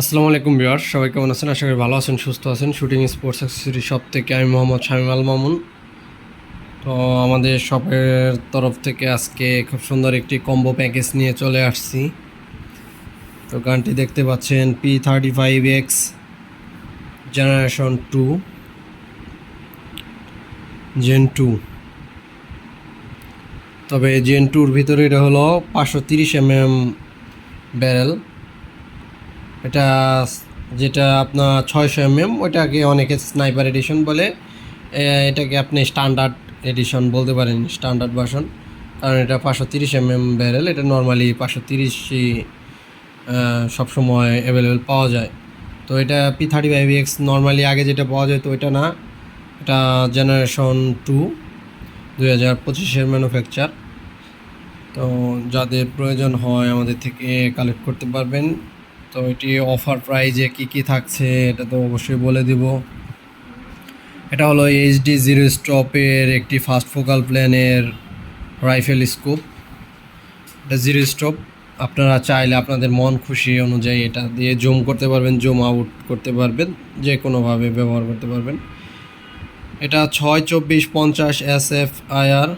আসসালামু আলাইকুম বিয়ার সবাই কেমন আছেন? আশা করি ভালো আছেন, সুস্থ আছেন। শুটিং স্পোর্টস অ্যাক্সেসরি শপ থেকে আমি মোহাম্মদ শামিম আল মামুন। তো আমাদের শপের তরফ থেকে আজকে খুব সুন্দর একটি কম্বো প্যাকেজ নিয়ে চলে আসছি। তো গানটি দেখতে পাচ্ছেন P thirty five X generation two gen two তবে জেন টুর ভিতরে এটা হলো পাঁচশো তিরিশ এম এম ব্যারেল এটা যেটা আপনার ছয়শো এমএম, ওইটাকে অনেকে স্নাইপার এডিশন বলে। এটাকে আপনি স্ট্যান্ডার্ড এডিশন বলতে পারেন স্ট্যান্ডার্ড ভার্সন কারণ এটা পাঁচশো তিরিশ এমএম ব্যারেল এটা নর্মালি পাঁচশো তিরিশই সবসময় অ্যাভেলেবেল পাওয়া যায়। তো এটা P thirty five X normally আগে যেটা পাওয়া যায় তো এটা না, এটা জেনারেশন টু দুই হাজার পঁচিশের ম্যানুফ্যাকচার তো যাদের প্রয়োজন হয় আমাদের থেকে কালেক্ট করতে পারবেন। তো এটি অফার প্রাইজে কি কি থাকছে, এটা তো অবশ্যই বলে দিব। এটা হলো এইচডি জিরো স্টপের একটি ফাস্ট ফোকাল প্ল্যানের রাইফেল স্কোপ এটা জিরো স্টপ আপনারা চাইলে আপনাদের মন খুশি অনুযায়ী এটা দিয়ে জুম করতে পারবেন জুম আউট করতে পারবেন, যে কোনোভাবে ব্যবহার করতে পারবেন। এটা ছয় চব্বিশ পঞ্চাশ S F I R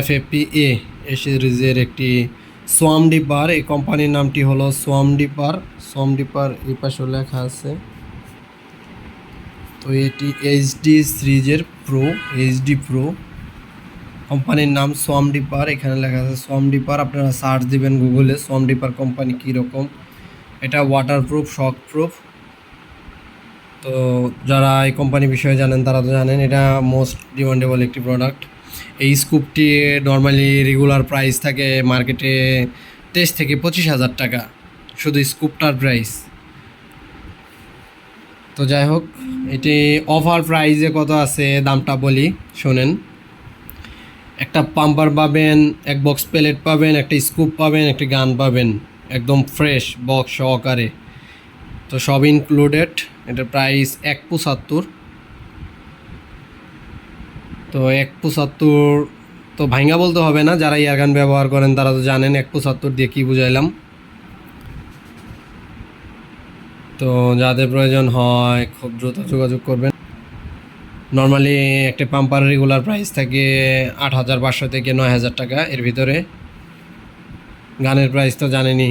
F A A A সিরিজের একটি সোয়াম ডিপার এই কোম্পানির নামটি হলো সোয়াম ডিপার সোয়াম ডিপার এই পাশে লেখা আছে। তো এটি এইচডি সিরিজের প্রো এইচডি প্রো কোম্পানির নাম সোয়াম ডিপার এখানে লেখা আছে সোয়াম ডিপার আপনারা সার্চ দিবেন গুগলে সোয়াম ডিপার কোম্পানি কীরকম এটা ওয়াটার প্রুফ শক প্রুফ তো যারা এই কোম্পানি বিষয়ে জানেন, তারা তো জানেন, এটা মোস্ট ডিমান্ডেবল একটি প্রোডাক্ট এই স্কুপটি নর্মালি রেগুলার প্রাইস থাকে মার্কেটে তেইশ থেকে পঁচিশ হাজার টাকা। শুধু স্কুপটার প্রাইস তো যাই হোক, এটি অফার প্রাইসে কত আছে দামটা বলি, শোনেন। একটা পাম্পার পাবেন, এক বক্স প্লেট পাবেন, একটা স্কুপ পাবেন, একটা গান পাবেন। একদম ফ্রেশ বক্স সহকারে। তো সব ইনক্লুডেড এটার প্রাইস এক পঁচাত্তর। তো এক পঁচাত্তর তো ভাঙ্গা বলতে হবে না, যারা ইয়ারগান ব্যবহার করেন তারা তো জানেন এক পঁচাত্তর দিয়ে কী বুঝাইলাম। তো যাদের প্রয়োজন হয় খুব দ্রুত যোগাযোগ করবেন। নর্মালি একটা পাম্পার রেগুলার প্রাইস থাকে আট হাজার পাঁচশো থেকে নয় হাজার টাকা এর ভিতরে। গানের প্রাইস তো জানেনি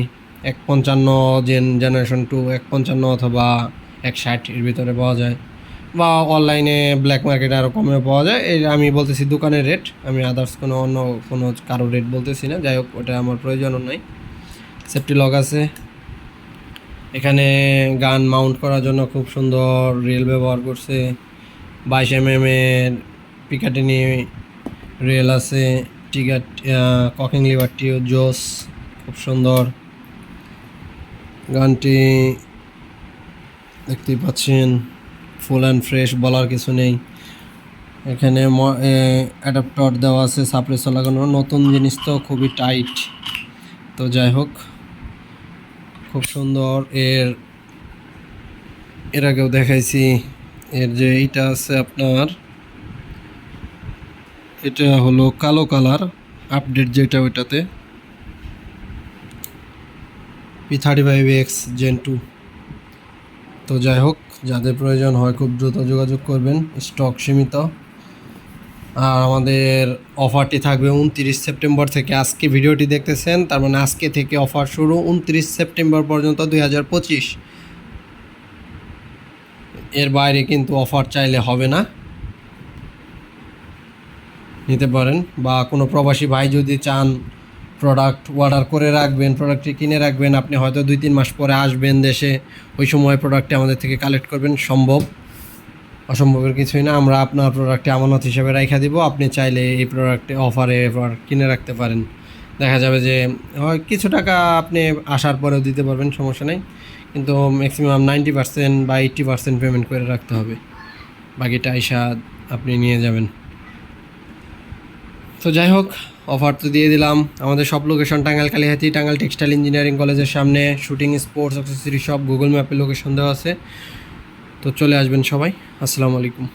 এক পঞ্চান্ন জেন জেনারেশন টু এক পঞ্চান্ন অথবা এক ষাট এর ভিতরে পাওয়া যায়। বা অনলাইনে ব্ল্যাক মার্কেটে আরও কমে পাওয়া যায়। এই আমি বলতেছি দোকানের রেট আমি আদার্স কোনো অন্য কোনো কারও রেট বলতেছি না। যাই হোক, ওটা আমার প্রয়োজনও নাই। সেফটি লক আছে। এখানে গান মাউন্ট করার জন্য খুব সুন্দর রেল ব্যবহার করছে। বাইশ এম এম এর পিকাটিনি রেল আছে। টিকাট ককিং লিভারটিও জোস খুব সুন্দর। গানটি দেখতেই পাচ্ছেন। ফুল অ্যান্ড ফ্রেশ বলার কিছু নেই। এখানে অ্যাডাপ্টর দেওয়া আছে সাপ্রেসর লাগানো। নতুন জিনিস তো খুবই টাইট তো যাই হোক, খুব সুন্দর। এর এর আগেও দেখাইছি। এর যে এইটা আছে আপনার, এটা হলো কালো কালার আপডেট যেটা ওইটাতে। P thirty five X gen two তো যাই হোক, যাদের প্রয়োজন হয় খুব দ্রুত যোগাযোগ করবেন, স্টক সীমিত। আর আমাদের অফারটি থাকবে উনত্রিশ সেপ্টেম্বর থেকে। আজকে ভিডিওটি দেখতেছেন, তার মানে আজকে থেকে অফার শুরু উনত্রিশ সেপ্টেম্বর পর্যন্ত দুই হাজার পঁচিশ। এর বাইরে কিন্তু অফার চাইলে হবে না। নিতে পারেন, বা কোনো প্রবাসী ভাই যদি চান প্রোডাক্ট অর্ডার করে রাখবেন প্রোডাক্টটি কিনে রাখবেন, আপনি হয়তো দুই, তিন মাস পরে আসবেন দেশে, ওই সময় প্রোডাক্টটি আমাদের থেকে কালেক্ট করবেন, সম্ভব। অসম্ভবের কিছুই না, আমরা আপনার প্রোডাক্টটি আমানত হিসাবে রাখা দিব, আপনি চাইলে এই প্রোডাক্টে অফারে প্রোডাক্ট কিনে রাখতে পারেন। দেখা যাবে যে, হয় কিছু টাকা আপনি আসার পরেও দিতে পারবেন, সমস্যা নেই, কিন্তু ম্যাক্সিমাম নাইনটি পার্সেন্ট বা এইট্টি পার্সেন্ট পেমেন্ট করে রাখতে হবে। বাকিটা আইসা আপনি নিয়ে যাবেন। তো যাই হোক অফার তো দিয়ে দিলাম। আমাদের সব location Tangail Kalihati Tangail textile engineering কলেজের সামনে শুটিং স্পোর্টস অ্যাক্সেসরি সব গুগল ম্যাপে লোকেশন দেওয়া আছে। তো চলে আসবেন সবাই। আসসালামু আলাইকুম।